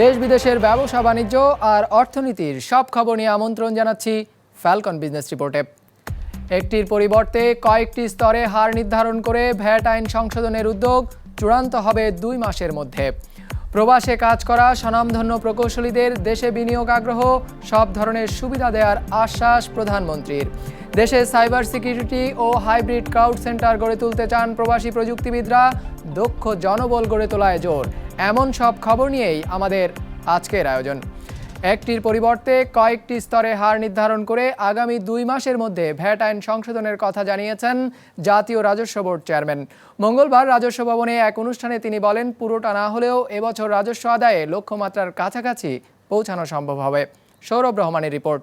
দেশ বিদেশের ব্যবসা বাণিজ্য আর অর্থনীতির সব খবর নিয়ে আমন্ত্রণ জানাচ্ছি ফ্যালকন বিজনেস রিপোর্টে একটির পরিবর্তে কয়েকটি স্তরে হার নির্ধারণ করে ভ্যাট আইন সংশোধনের উদ্যোগ চূড়ান্ত হবে দুই মাসের মধ্যে। প্রবাসে কাজ করা স্বনামধন্য প্রকৌশলীদের দেশে বিনিয়োগ আগ্রহ, সব ধরনের সুবিধা দেওয়ার আশ্বাস প্রধানমন্ত্রীর। দেশে সাইবার সিকিউরিটি ও হাইব্রিড ক্রাউড সেন্টার গড়ে তুলতে চান প্রবাসী প্রযুক্তিবিদরা, দক্ষ জনবল গড়ে তোলায় জোর। এমন সব খবর নিয়েই আমাদের আজকের আয়োজন। একটির পরিবর্তে কয়েকটি স্তরে হার নির্ধারণ করে আগামী দুই মাসের মধ্যে ভ্যাট আইন সংশোধনের কথা জানিয়েছেন জাতীয় রাজস্ব বোর্ড চেয়ারম্যান। মঙ্গলবার রাজস্ব ভবনে এক অনুষ্ঠানে তিনি বলেন, পুরোটা না হলেও এবছর রাজস্ব আদায়ে লক্ষ্যমাত্রার কাছাকাছি পৌঁছানো সম্ভব হবে। সৌরভ রহমানের রিপোর্ট।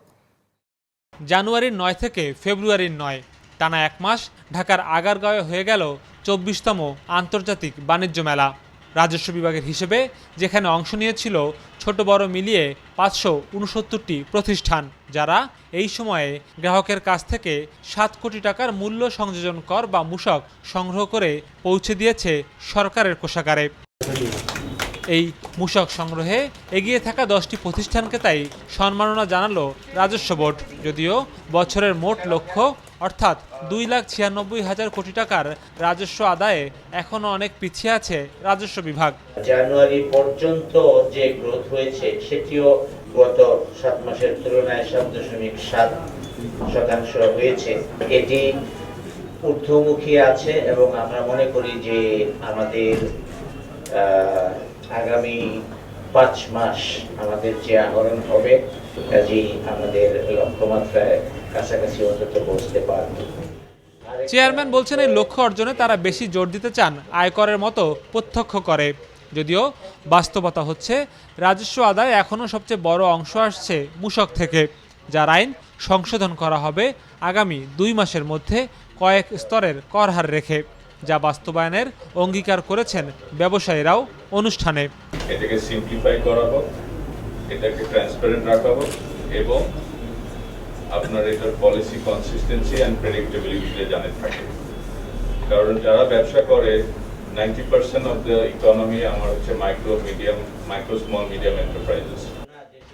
জানুয়ারির নয় থেকে ফেব্রুয়ারির নয়, টানা এক মাস ঢাকার আগারগাঁওয়ে হয়ে গেল চব্বিশতম আন্তর্জাতিক বাণিজ্য মেলা। রাজস্ব বিভাগের হিসেবে, যেখানে অংশ নিয়েছিল ছোট বড় মিলিয়ে পাঁচশো উনসত্তরটি প্রতিষ্ঠান, যারা এই সময়ে গ্রাহকের কাছ থেকে সাত কোটি টাকার মূল্য সংযোজন কর বা মূসক সংগ্রহ করে পৌঁছে দিয়েছে সরকারের কোষাগারে। এই মূসক সংগ্রহে এগিয়ে থাকা দশটি প্রতিষ্ঠানকে তাই সম্মাননা জানালো রাজস্ব বোর্ড। যদিও বছরের মোট লক্ষ্য, অর্থাৎ দুই লাখ ছিয়ানব্বই হাজার কোটি টাকার রাজস্ব আদায়ে এখনও অনেক পিছিয়ে আছে রাজস্ব বিভাগ। জানুয়ারি পর্যন্ত যে গ্রোথ হয়েছে, সেটিও গত সাত মাসের তুলনায় সাত দশমিক সাত শতাংশ হয়েছে। এটি ঊর্ধ্বমুখী আছে এবং আমরা মনে করি যে আমাদের আগামী পাঁচ মাস আমাদের যে আহরণ হবে, কাজেই আমাদের লক্ষ্যমাত্রায় কাছাকাছি অন্তত পৌঁছতে পারব। চেয়ারম্যান বলছেন এই লক্ষ্য অর্জনে তারা বেশি জোর দিতে চান, আয়করের মতো প্রত্যক্ষ করে। যদিও বাস্তবতা হচ্ছে, রাজস্ব আদায় এখনও সবচেয়ে বড় অংশ আসছে মূসক থেকে, যার আইন সংশোধন করা হবে আগামী দুই মাসের মধ্যে কয়েক স্তরের কর হার রেখে। যা বাস্তবায়নের অঙ্গীকার করেছেন ব্যবসায়ীরাও অনুষ্ঠানে। এটাকে সিম্পলিফাই করা হোক এটাকে ট্রান্সপারেন্ট রাখা হোক এবং আপনার এটার পলিসি কনসিস্টেন্সি অ্যান্ড প্রেডিক্টেবিলিটিতে জানে থাকে। কারণ যারা ব্যবসা করে ninety percent of the economy আমার হচ্ছে micro medium micro small medium enterprises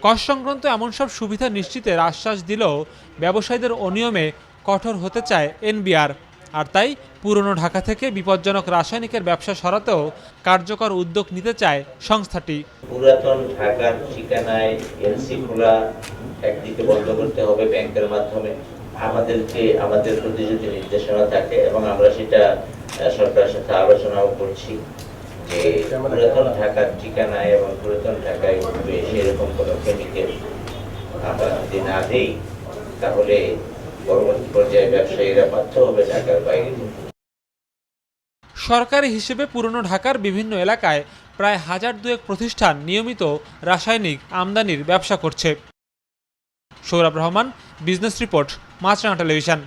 কর সংক্রান্ত এমন সব সুবিধা নিশ্চিতের আশ্বাস দিলেও ব্যবসায়ীদের অনিয়মে কঠোর হতে চায় এনবিআর। আর তাই পুরনো ঢাকা থেকে বিপজ্জনক রাসায়নিকের ব্যবসা সরাতেও কার্যকর উদ্যোগ নিতে চায় সংস্থাটি। পুরাতন ঢাকার ঠিকানায় এলসি খোলা একদিকে বন্ধ করতে হবে ব্যাংকের মাধ্যমে। আমাদেরকে, আমাদের প্রতি যদি নির্দেশনা থাকে এবং আমরা সেটা সরকারের সাথে আলোচনাও করছি যে পুরাতন ঢাকার ঠিকানায় এবং পুরাতন ঢাকায় সেরকম কোনো কেমিক্যাল আমরা যদি না দিই, তাহলে পরবর্তী পর্যায়ে ব্যবসায়ীরা বাধ্য হবে ঢাকার বাইরে সরকারি হিসেবে পুরনো ঢাকার বিভিন্ন এলাকায় প্রায় হাজার দুয়েক প্রতিষ্ঠান নিয়মিত রাসায়নিক আমদানির ব্যবসা করছে। Sourav Rahman business report Maasranga television.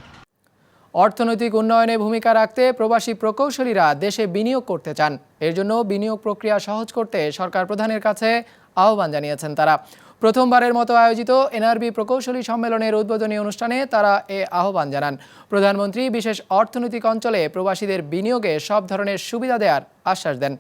অর্থনৈতিক উন্নয়নে ভূমিকা রাখতে প্রবাসী প্রকৌশলীরা দেশে বিনিয়োগ করতে চান। এর জন্য বিনিয়োগ প্রক্রিয়া সহজ করতে সরকার প্রধানের কাছে আহ্বান জানিয়েছেন তারা। প্রথমবারের মতো আয়োজিত এনআরবি প্রকৌশলী সম্মেলনের উদ্বোধনী অনুষ্ঠানে তারা এ আহ্বান জানান। প্রধানমন্ত্রী বিশেষ অর্থনৈতিক অঞ্চলে প্রবাসীদের বিনিয়োগে সব ধরনের সুবিধা দেওয়ার আশ্বাস দেন।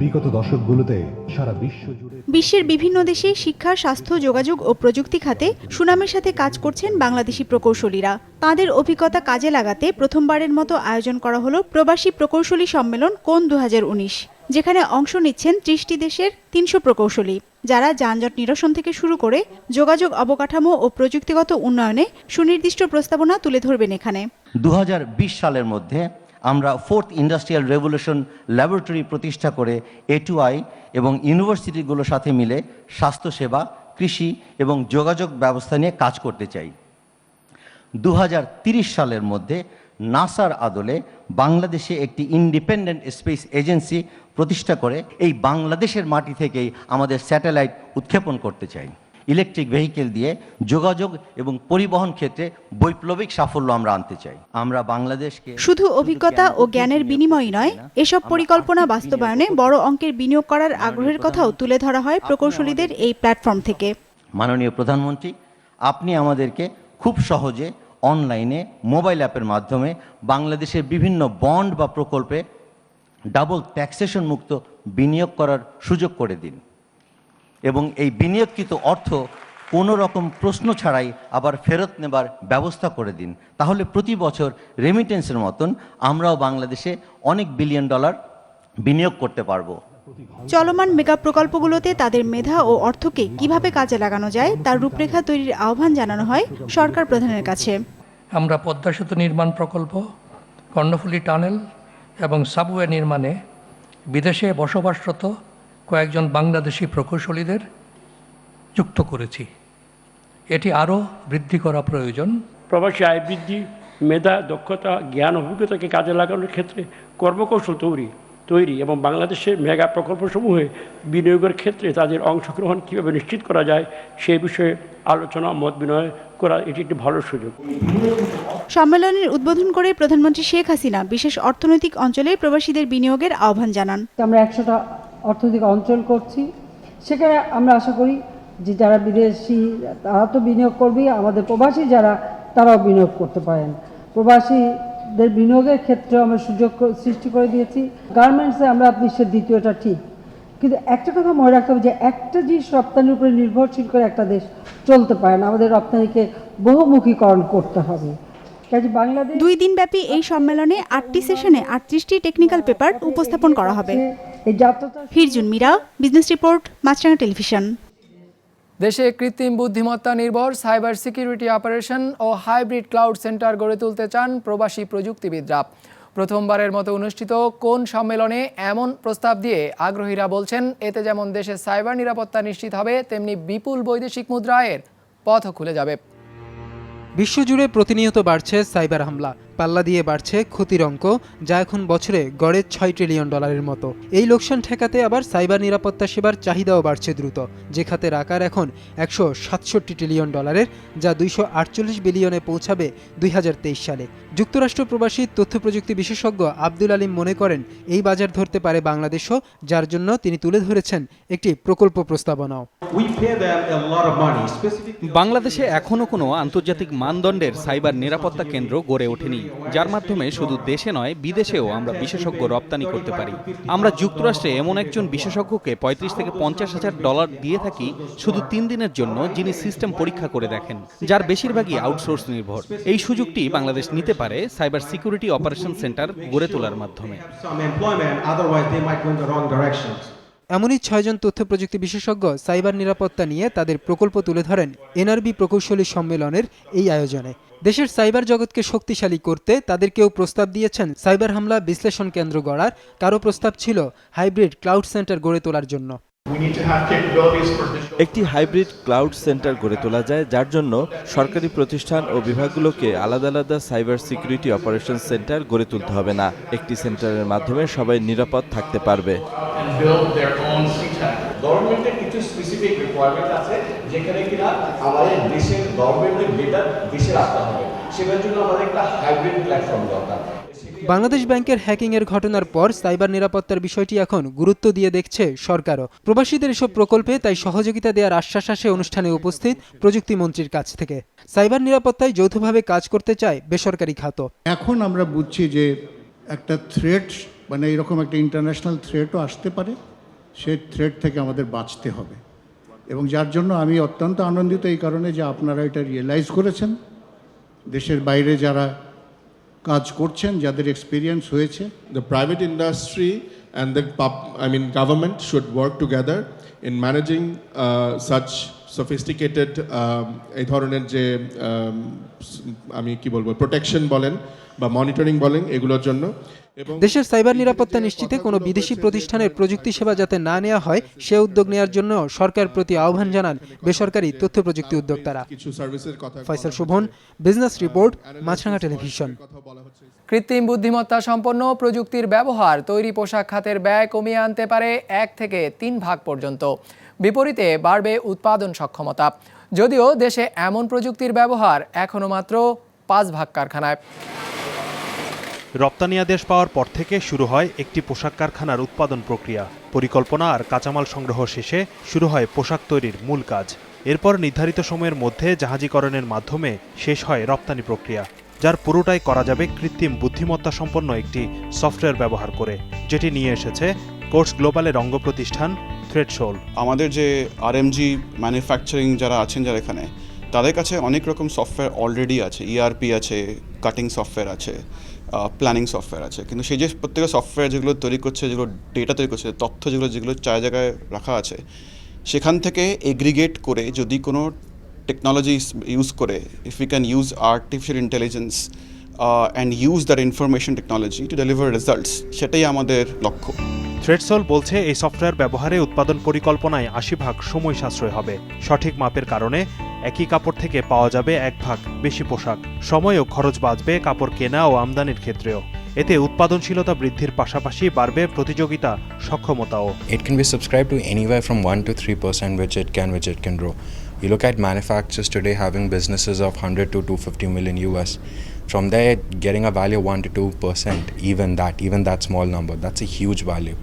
বিগত দশকগুলোতে সারা বিশ্ব জুড়ে বিশ্বের বিভিন্ন দেশে শিক্ষা স্বাস্থ্য যোগাযোগ ও প্রযুক্তি খাতে সুনামের সাথে কাজ করছেন বাংলাদেশি প্রকৌশলীরা। তাদের অভিজ্ঞতা কাজে লাগাতে প্রথমবারের মতো আয়োজন করা হলো প্রবাসী প্রকৌশলী সম্মেলন কোন দু হাজার উনিশ যেখানে অংশ নিচ্ছেন ত্রিশটি দেশের তিনশো প্রকৌশলী। যারা যানজট নিরসন থেকে শুরু করে যোগাযোগ অবকাঠামো ও প্রযুক্তিগত উন্নয়নে সুনির্দিষ্ট প্রস্তাবনা তুলে ধরবেন এখানে। দু হাজার বিশ সালের মধ্যে আমরা ফোর্থ ইন্ডাস্ট্রিয়াল রেভলিউশন ল্যাবরেটরি প্রতিষ্ঠা করে এটুআই এবং ইউনিভার্সিটিগুলোর সাথে মিলে স্বাস্থ্যসেবা, কৃষি এবং যোগাযোগ ব্যবস্থা নিয়ে কাজ করতে চাই। দু সালের মধ্যে নাসার আদলে বাংলাদেশে একটি ইন্ডিপেন্ডেন্ট স্পেস এজেন্সি প্রতিষ্ঠা করে এই বাংলাদেশের মাটি থেকেই আমাদের স্যাটেলাইট উৎক্ষেপণ করতে চাই। ইলেকট্রিক ভেহিকেল দিয়ে যোগাযোগ এবং পরিবহন ক্ষেত্রে বৈপ্লবিক সাফল্য আমরা আনতে চাই। আমরা বাংলাদেশকে শুধু অভিজ্ঞতা ও জ্ঞানের বিনিময় নয় এসব পরিকল্পনা বাস্তবায়নে বড় অঙ্কের বিনিয়োগ করার আগ্রহের কথাও তুলে ধরা হয় প্রকৌশলীদের এই প্ল্যাটফর্ম থেকে। মাননীয় প্রধানমন্ত্রী আপনি আমাদেরকে খুব সহজে অনলাইনে মোবাইল অ্যাপের মাধ্যমে বাংলাদেশের বিভিন্ন বন্ড বা প্রকল্পে ডাবল ট্যাক্সেশন মুক্ত বিনিয়োগ করার সুযোগ করে দিন। এবং এই বিনিয়োগকৃত অর্থ কোনো রকম প্রশ্ন ছাড়াই আবার ফেরত নেবার ব্যবস্থা করে দিন। তাহলে প্রতি বছর রেমিটেন্সের মতন আমরাও বাংলাদেশে অনেক বিলিয়ন ডলার বিনিয়োগ করতে পারব। চলমান মেগা প্রকল্পগুলোতে তাদের মেধা ও অর্থকে কীভাবে কাজে লাগানো যায় তার রূপরেখা তৈরির আহ্বান জানানো হয় সরকার প্রধানের কাছে। আমরা পদ্মা সেতু নির্মাণ প্রকল্প কর্ণফুলী টানেল এবং সাবওয়ে নির্মাণে বিদেশে বসবাসরত কয়েকজন বাংলাদেশি প্রকৌশলীদের যুক্ত করেছি। এটি আরও বৃদ্ধি করা প্রয়োজন। প্রবাসী আয় বৃদ্ধি মেধা দক্ষতা জ্ঞান অভিজ্ঞতাকে কাজে লাগানোর ক্ষেত্রে কর্মকৌশল তৈরি তৈরি এবং বাংলাদেশের মেগা প্রকল্পসমূহে বিনিয়োগের ক্ষেত্রে তাদের অংশগ্রহণ কীভাবে নিশ্চিত করা যায় সে বিষয়ে আলোচনা মত বিনিময় করা এটি একটি ভালো সুযোগ। সম্মেলনের উদ্বোধন করে প্রধানমন্ত্রী শেখ হাসিনা বিশেষ অর্থনৈতিক অঞ্চলে প্রবাসীদের বিনিয়োগের আহ্বান জানান। আমরা একশোটা অর্থনৈতিক অঞ্চল করছি। সেখানে আমরা আশা করি যে যারা বিদেশি তারা তো বিনিয়োগ করবেই। আমাদের প্রবাসী যারা তারাও বিনিয়োগ করতে পারেন। প্রবাসীদের বিনিয়োগের ক্ষেত্রেও আমরা সুযোগ সৃষ্টি করে দিয়েছি। গার্মেন্টসে আমরা বিশ্বের দ্বিতীয়টা ঠিক। কিন্তু একটা কথা মনে রাখতে হবে যে একটা জিনিস রপ্তানির উপরে নির্ভরশীল করে একটা দেশ চলতে পারে না। আমাদের রপ্তানিকে বহুমুখীকরণ করতে হবে। বাংলাদেশ দুই দিনব্যাপী এই সম্মেলনে আটটি সেশনে আটত্রিশটি টেকনিক্যাল পেপার উপস্থাপন করা হবে। Hirjun Mira business report Maasranga television. দেশে কৃত্রিম বুদ্ধিমত্তা নির্ভর সাইবার সিকিউরিটি অপারেশন ও হাইব্রিড ক্লাউড সেন্টার গড়ে তুলতে চান প্রবাসী প্রযুক্তিবিদরা। প্রথমবারের মতো অনুষ্ঠিত কোন সম্মেলনে এমন প্রস্তাব দিয়ে আগ্রহীরা বলছেন, এতে যেমন দেশের সাইবার নিরাপত্তা নিশ্চিত হবে, তেমনি বিপুল বৈদেশিক মুদ্রা আয়ের পথও খুলে যাবে। বিশ্বজুড়ে প্রতিনিয়ত বাড়ছে সাইবার হামলা। পাল্লা দিয়ে বাড়ছে ক্ষতির অঙ্ক যা এখন বছরে গড়ে ছয় ট্রিলিয়ন ডলারের মতো। এই লোকসান ঠেকাতে আবার সাইবার নিরাপত্তা সেবার চাহিদাও বাড়ছে দ্রুত যে খাতের আকার এখন একশো সাতষট্টি ট্রিলিয়ন ডলারের যা দুইশো আটচল্লিশ বিলিয়নে পৌঁছাবে দুই হাজার তেইশ সালে। যুক্তরাষ্ট্র প্রবাসী তথ্য প্রযুক্তি বিশেষজ্ঞ আব্দুল আলিম মনে করেন এই বাজার ধরতে পারে বাংলাদেশও যার জন্য তিনি তুলে ধরেছেন একটি প্রকল্প প্রস্তাবনাও। বাংলাদেশে এখনও কোনো আন্তর্জাতিক মানদণ্ডের সাইবার নিরাপত্তা কেন্দ্র গড়ে ওঠেনি। যার মাধ্যমে শুধু দেশে নয়, বিদেশেও আমরা বিশেষজ্ঞ রপ্তানি করতে পারি। আমরা যুক্তরাষ্ট্রে এমন একজন বিশেষজ্ঞকে পঁয়ত্রিশ থেকে পঞ্চাশ হাজার ডলার দিয়ে থাকি শুধু তিন দিনের জন্য, যিনি সিস্টেম পরীক্ষা করে দেখেন, যার বেশিরভাগই আউটসোর্স নির্ভর। এই সুযোগটি বাংলাদেশ নিতে পারে সাইবার সিকিউরিটি অপারেশন সেন্টার গড়ে তোলার মাধ্যমে। এমনই ছয়জন তথ্য প্রযুক্তি বিশেষজ্ঞ সাইবার নিরাপত্তা নিয়ে তাদের প্রকল্প তুলে ধরেন এনআরবি প্রকৌশলী সম্মেলনের এই আয়োজনে। দেশের সাইবার জগৎকে শক্তিশালী করতে তাদেরকেও প্রস্তাব দিয়েছেন সাইবার হামলা বিশ্লেষণ কেন্দ্র গড়ার কারও প্রস্তাব ছিল হাইব্রিড ক্লাউড সেন্টার গড়ে তোলার জন্য। একটি হাইব্রিড ক্লাউড সেন্টার গড়ে তোলা যায় যার জন্য সরকারি প্রতিষ্ঠান ও বিভাগগুলোকে আলাদা আলাদা সাইবার সিকিউরিটি অপারেশন সেন্টার গড়ে তুলতে হবে না। একটি সেন্টারের মাধ্যমে সবাই নিরাপদ থাকতে পারবে। গভর্নমেন্টের কিছু স্পেসিফিক রিকোয়ারমেন্ট আছে যেখানে কিনা আমাদের দেশের গভর্নমেন্টের ডেটা দেশে রাখতে হবে। সেটার জন্য আমাদের একটা হাইব্রিড প্ল্যাটফর্ম দরকার। বাংলাদেশ ব্যাংকের হ্যাকিংয়ের ঘটনার পর সাইবার নিরাপত্তার বিষয়টি এখন গুরুত্ব দিয়ে দেখছে সরকারও। প্রবাসীদের এসব প্রকল্পে তাই সহযোগিতা দেওয়ার আশ্বাস আসে অনুষ্ঠানে উপস্থিত প্রযুক্তি মন্ত্রীর কাছ থেকে। সাইবার নিরাপত্তায় যৌথভাবে কাজ করতে চায় বেসরকারি খাত এখন আমরা বুঝছি যে একটা থ্রেট মানে এরকম একটা ইন্টারন্যাশনাল থ্রেটও আসতে পারে সেই থ্রেট থেকে আমাদের বাঁচতে হবে। এবং যার জন্য আমি অত্যন্ত আনন্দিত এই কারণে যে আপনারা এটা রিয়েলাইজ করেছেন। দেশের বাইরে যারা কাজ করছেন যাদের এক্সপিরিয়েন্স হয়েছে the private industry and the pub, I mean government should work together in managing uh, such sophisticated um, এই ধরনের যে um, আমি কি বলব প্রোটেকশন বলেন বা মনিটরিং বলেন এগুলোর জন্য। দেশের সাইবার নিরাপত্তা নিশ্চিতে কোনো বিদেশি প্রতিষ্ঠানের প্রযুক্তি সেবা যাতে না নেওয়া হয় সে উদ্যোগ নেওয়ার জন্য সরকার প্রতি আহ্বান জানান বেসরকারি তথ্য প্রযুক্তি উদ্যোক্তারা। কিছু সার্ভিসের কথা Faisal Shovon business report Maasranga television কৃত্রিম বুদ্ধিমত্তা সম্পন্ন প্রযুক্তির ব্যবহার তৈরি পোশাক খাতের ব্যয় কমিয়ে আনতে পারে এক থেকে তিন ভাগ পর্যন্ত। বিপরীতে বাড়বে উৎপাদন সক্ষমতা। যদিও দেশে এমন প্রযুক্তির ব্যবহার এখনও মাত্র পাঁচ ভাগ কারখানায়। রপ্তানি আদেশ পাওয়ার পর থেকে শুরু হয় একটি পোশাক কারখানার উৎপাদন প্রক্রিয়া। পরিকল্পনা আর কাঁচামাল সংগ্রহ শেষে শুরু হয় পোশাক তৈরির মূল কাজ। এরপর নির্ধারিত সময়ের মধ্যে জাহাজীকরণের মাধ্যমে শেষ হয় রপ্তানি প্রক্রিয়া, যার পুরোটাই করা যাবে কৃত্রিম বুদ্ধিমত্তা সম্পন্ন একটি সফটওয়্যার ব্যবহার করে, যেটি নিয়ে এসেছে কোর্স গ্লোবালের অঙ্গ প্রতিষ্ঠান থ্রেডশোল আমাদের যে আরএমজি ম্যানুফ্যাকচারিং যারা আছেন যারা এখানে, তাদের কাছে অনেক রকম সফটওয়্যার অলরেডি আছে। ইআরপি আছে কাটিং সফটওয়্যার আছে প্ল্যানিং সফটওয়্যার আছে। কিন্তু সেই যে প্রত্যেকটা সফটওয়্যার যেগুলো তৈরি করছে, যেগুলো ডেটা তৈরি করছে, তথ্য যেগুলো যেগুলো চার জায়গায় রাখা আছে, সেখান থেকে এগ্রিগেট করে যদি কোনো টেকনোলজি ইউজ করে if you can use artificial intelligence and use that information technology to deliver results সেটাই আমাদের লক্ষ্য। থ্রেডসল বলছে এই সফটওয়্যার ব্যবহারে উৎপাদন পরিকল্পনায় আশি ভাগ সময় সাশ্রয় হবে। সঠিক মাপের কারণে একই কাপড় থেকে পাওয়া যাবে এক ভাগ বেশি পোশাক। সময় ও খরচ বাঁচবে কাপড় কেনা ও আমদানির ক্ষেত্রেও। এতে উৎপাদনশীলতা বৃদ্ধির পাশাপাশি বাড়বে প্রতিযোগিতা সক্ষমতাও। It can be subscribe to anyway from one two three percent which it can which it can grow you look at manufacturers today having businesses of hundred two two fifty million U S from that getting a value one two two percent even that even that small number that's a huge value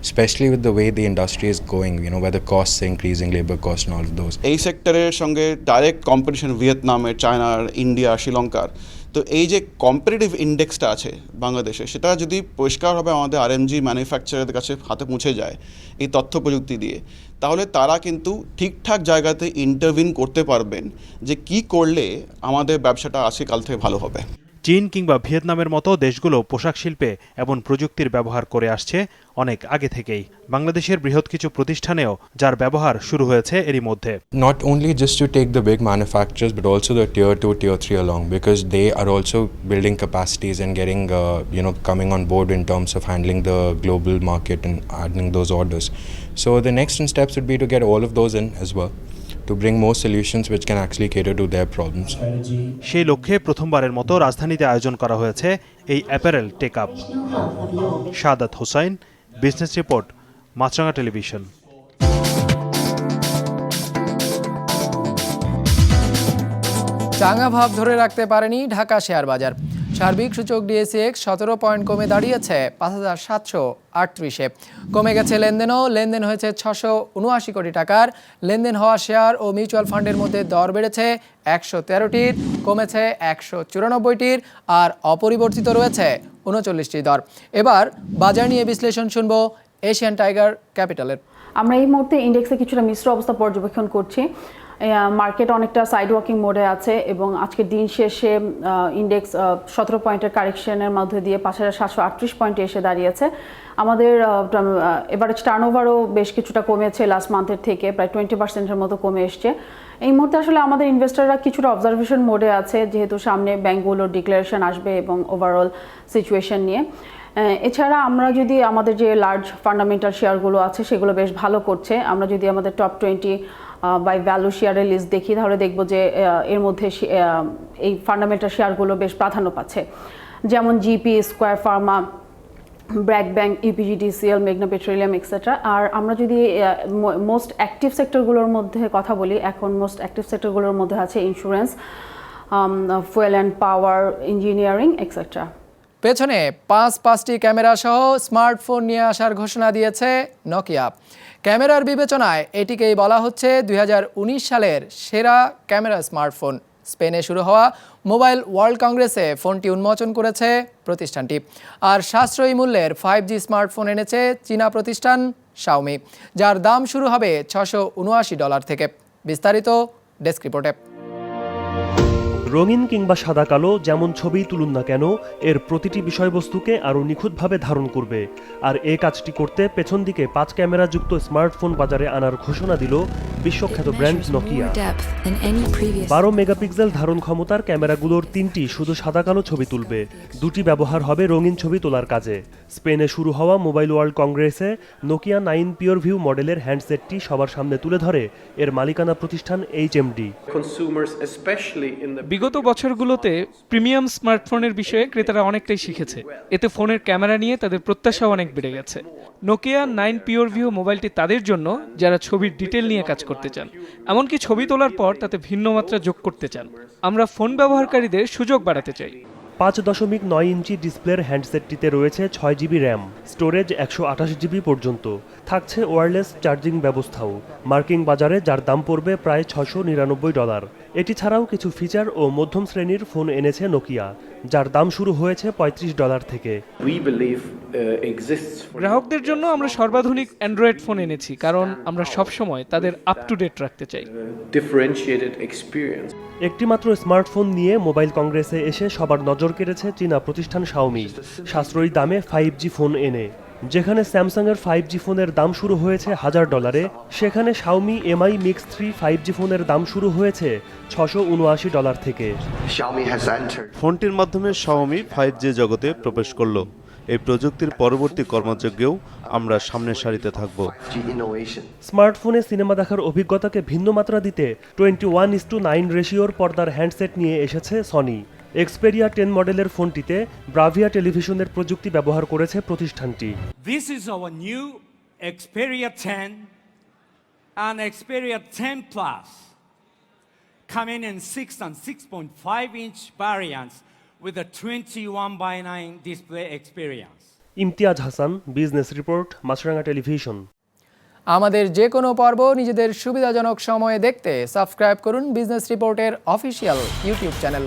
Way the industry is going, you know, where the costs are increasing, labor costs and all of those. এই সেক্টরের সঙ্গে direct competition ভিয়েতনামের চায়নার India শ্রীলঙ্কার তো এই যে competitive ইন্ডেক্সটা আছে বাংলাদেশে সেটা যদি পরিষ্কারভাবে আমাদের আরএমজি ম্যানুফ্যাকচারের কাছে হাতে পৌঁছে যায় এই তথ্য প্রযুক্তি দিয়ে তাহলে তারা কিন্তু ঠিকঠাক জায়গাতে ইন্টারভিন করতে পারবেন যে কি করলে আমাদের ব্যবসাটা আজকে কাল থেকে ভালো হবে চীন কিংবা ভিয়েতনামের মতো দেশগুলো পোশাক শিল্পে এবং প্রযুক্তির ব্যবহার করে আসছে অনেক আগে থেকেই। বাংলাদেশের বৃহৎ কিছু প্রতিষ্ঠানেও যার ব্যবহার শুরু হয়েছে এরই মধ্যে। Not only just to take the big manufacture but also the tier two tier three along because they are also building capacities and getting you know coming on board in terms of handling the global market and earning those orders so the next steps would be to get all of those in as well To bring more solutions which can actually cater to their problems. সেই লক্ষ্যে প্রথমবারের মতো রাজধানীতে আয়োজন করা হয়েছে এই apparel tech up Sadat Hossain business report Maasranga television. চাঙা ভাব ধরে রাখতে পারেনি ঢাকা শেয়ার বাজার সার্বিক সূচক ডিএসিএক্স সতেরো পয়েন্ট কমে দাঁড়িয়েছে, পাঁচ হাজার সাতশো আটত্রিশে। কমে গেছে লেনদেনও, লেনদেন হয়েছে ছশো উনআশি কোটি টাকার। লেনদেন হওয়া শেয়ার ও মিউচুয়াল ফান্ডের মধ্যে দর বেড়েছে একশো তেরোটির, কমেছে একশো চুরানব্বইটির আর অপরিবর্তিত রয়েছে উনচল্লিশটি দর। এবার বাজার নিয়ে বিশ্লেষণ শুনব এশিয়ান টাইগার ক্যাপিটালের। আমরা এই মুহূর্তে ইন্ডেক্সে কিছুটা মিশ্র অবস্থা পর্যবেক্ষণ করছি। মার্কেট অনেকটা সাইড ওয়াকিং মোডে আছে এবং আজকের দিন শেষে ইন্ডেক্স সতেরো পয়েন্টের কারেকশনের মধ্যে দিয়ে পাঁচ হাজার সাতশো আটত্রিশ পয়েন্টে এসে দাঁড়িয়েছে। আমাদের এভারেজ টার্নওভারও বেশ কিছুটা কমেছে লাস্ট মান্থের থেকে, প্রায় টোয়েন্টি পার্সেন্টের মতো কমে এসছে। এই মুহূর্তে আসলে আমাদের ইনভেস্টররা কিছুটা অবজারভেশন মোডে আছে, যেহেতু সামনে ব্যাঙ্কগুলোর ডিক্লারেশন আসবে এবং ওভারঅল সিচুয়েশন নিয়ে। এছাড়া আমরা যদি আমাদের যে লার্জ ফান্ডামেন্টাল শেয়ারগুলো আছে, সেগুলো বেশ ভালো করছে। আমরা যদি আমাদের টপ টোয়েন্টি বাই ভ্যালু শেয়ারের লিস্ট দেখি, তাহলে দেখব যে এর মধ্যে এই ফান্ডামেন্টাল শেয়ারগুলো বেশ প্রাধান্য পাচ্ছে। যেমন জিপি স্কোয়ার ফার্মা ব্র্যাক ব্যাংক ইউপিজিডিসিএল মেঘনা পেট্রোলিয়াম এক্সেট্রা আর আমরা যদি মোস্ট অ্যাক্টিভ সেক্টরগুলোর মধ্যে কথা বলি, এখন মোস্ট অ্যাক্টিভ সেক্টরগুলোর মধ্যে আছে insurance fuel and power engineering etcetera পেছনে পাঁচ পাঁচটি ক্যামেরা সহ স্মার্টফোন নিয়ে আসার ঘোষণা দিয়েছে নকিয়া। ক্যামেরার বিবেচনায় এটিকেই বলা হচ্ছে দুই হাজার উনিশ সালের সেরা ক্যামেরা স্মার্টফোন। স্পেনে শুরু হওয়া মোবাইল ওয়ার্ল্ড কংগ্রেসে ফোনটি উন্মোচন করেছে প্রতিষ্ঠানটি। আর সাশ্রয়ী মূল্যের ফাইভ জি স্মার্টফোন এনেছে চীনা প্রতিষ্ঠান শাওমি যার দাম শুরু হবে ছশো ডলার থেকে। বিস্তারিত ডেস্ক রিপোর্টে। রঙিন কিংবা সাদা কালো যেমন ছবিই তুলুন না কেন এর প্রতিটি বিষয়বস্তুকে আরও নিখুঁতভাবে ধারণ করবে। আর এ কাজটি করতে পেছন দিকে পাঁচ ক্যামেরাযুক্ত স্মার্টফোন বাজারে আনার ঘোষণা দিল বিশ্বখ্যাত ব্র্যান্ড নকিয়া। বারো মেগাপিক্সেল ধারণ ক্ষমতার ক্যামেরাগুলোর তিনটি শুধু সাদা কালো ছবি তুলবে। দুটি ব্যবহার হবে রঙিন ছবি তোলার কাজে। স্পেনে শুরু হওয়া মোবাইল ওয়ার্ল্ড কংগ্রেসে নোকিয়া নাইন পিওর ভিউ মডেলের হ্যান্ডসেটটি সবার সামনে তুলে ধরে। এর মালিকানা প্রতিষ্ঠান এইচ এমডি বিগত বছরগুলোতে প্রিমিয়াম স্মার্টফোনের বিষয়ে ক্রেতারা অনেকটাই শিখেছে। এতে ফোনের ক্যামেরা নিয়ে তাদের প্রত্যাশা অনেক বেড়ে গেছে। নোকিয়া নাইন পিওর ভিউ মোবাইলটি তাদের জন্য যারা ছবির ডিটেল নিয়ে কাজ করতে চান, এমনকি ছবি তোলার পর তাতে ভিন্ন মাত্রা যোগ করতে চান। আমরা ফোন ব্যবহারকারীদের সুযোগ বাড়াতে চাই। পাঁচ দশমিক নয় ইঞ্চি ডিসপ্লের হ্যান্ডসেটটিতে রয়েছে ছয় জিবি র্যাম, স্টোরেজ একশো আঠাশ জিবি পর্যন্ত। থাকছে ওয়্যারলেস চার্জিং ব্যবস্থাও। মার্কিং বাজারে যার দাম পড়বে প্রায় ছশো নিরানব্বই ডলার। এটি ছাড়াও কিছু ফিচার ও মধ্যম শ্রেণির ফোন এনেছে নোকিয়া যার দাম শুরু হয়েছে পঁয়ত্রিশ ডলার থেকে। গ্রাহকদের জন্য আমরা সর্বাধুনিক অ্যান্ড্রয়েড ফোন এনেছি কারণ আমরা সবসময় তাদের আপ টু ডেট রাখতে চাই একটিমাত্র স্মার্টফোন নিয়ে মোবাইল কংগ্রেসে এসে সবার নজর কেড়েছে চীনা প্রতিষ্ঠান শাওমি সাশ্রয়ী দামে ফাইভ জি ফোন এনে। যেখানে স্যামসাংয়ের ফাইভ জি ফোনের দাম শুরু হয়েছে হাজার ডলারে সেখানে Xiaomi Mi Mix three five G ফোনের দাম শুরু হয়েছে ছশো উনআশি ডলার থেকে। ফোনটির মাধ্যমে শাওমি ফাইভ জি জগতে প্রবেশ করল। এই প্রযুক্তির পরবর্তী কর্মযজ্ঞেও আমরা সামনের সারিতে থাকব। স্মার্টফোনে সিনেমা দেখার অভিজ্ঞতাকে ভিন্ন মাত্রা দিতে twenty one is to nine রেশিওর পর্দার হ্যান্ডসেট নিয়ে এসেছে সনি এক্সপেরিয়া টেন মডেলের ফোনটিতে ব্রাভিয়া টেলিভিশনের প্রযুক্তি ব্যবহার করেছে প্রতিষ্ঠানটি। This is our new Xperia 10 and Xperia 10 Plus, coming in 6 and 6.5 inch variants with a 21 by 9 display experience. Imtiaz Hasan business report Maasranga television. আমাদের যে কোনো পর্ব নিজেদের সুবিধাজনক সময়ে দেখতে সাবস্ক্রাইব করুন বিজনেস রিপোর্টের অফিসিয়াল ইউটিউব চ্যানেল।